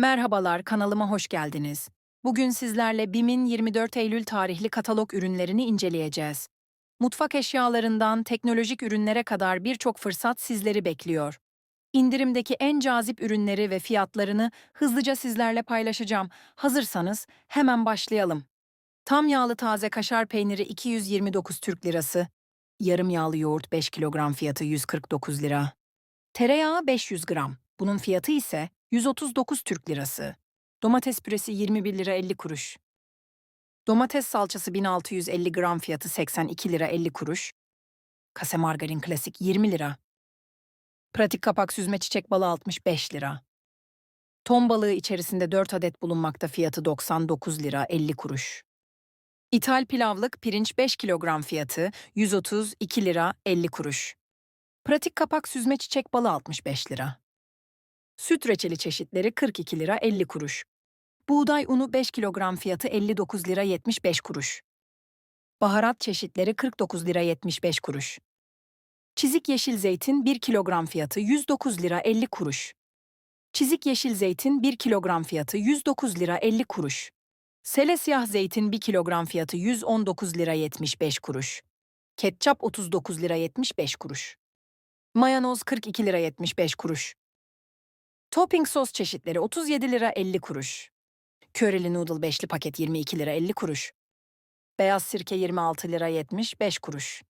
Merhabalar, kanalıma hoş geldiniz. Bugün sizlerle BİM'in 24 Eylül tarihli katalog ürünlerini inceleyeceğiz. Mutfak eşyalarından teknolojik ürünlere kadar birçok fırsat sizleri bekliyor. İndirimdeki en cazip ürünleri ve fiyatlarını hızlıca sizlerle paylaşacağım. Hazırsanız hemen başlayalım. Tam yağlı taze kaşar peyniri 229 Türk Lirası. Yarım yağlı yoğurt 5 kilogram fiyatı 149 lira. Tereyağı 500 gram. Bunun fiyatı ise 139 Türk Lirası. Domates püresi 21 lira 50 kuruş. Domates salçası 1650 gram fiyatı 82 lira 50 kuruş. Kase margarin klasik 20 lira. Pratik kapak süzme çiçek balı 65 lira. Ton balığı içerisinde 4 adet bulunmakta fiyatı 99 lira 50 kuruş. İthal pilavlık pirinç 5 kilogram fiyatı 132 lira 50 kuruş. Pratik kapak süzme çiçek balı 65 lira. Süt reçeli çeşitleri 42 lira 50 kuruş. Buğday unu 5 kilogram fiyatı 59 lira 75 kuruş. Baharat çeşitleri 49 lira 75 kuruş. Çizik yeşil zeytin 1 kilogram fiyatı 109 lira 50 kuruş. Çizik yeşil zeytin 1 kilogram fiyatı 109 lira 50 kuruş. Sele siyah zeytin 1 kilogram fiyatı 119 lira 75 kuruş. Ketçap 39 lira 75 kuruş. Mayanoz 42 lira 75 kuruş. Topping sos çeşitleri 37 lira 50 kuruş. Köreli noodle beşli paket 22 lira 50 kuruş. Beyaz sirke 26 lira 75 kuruş.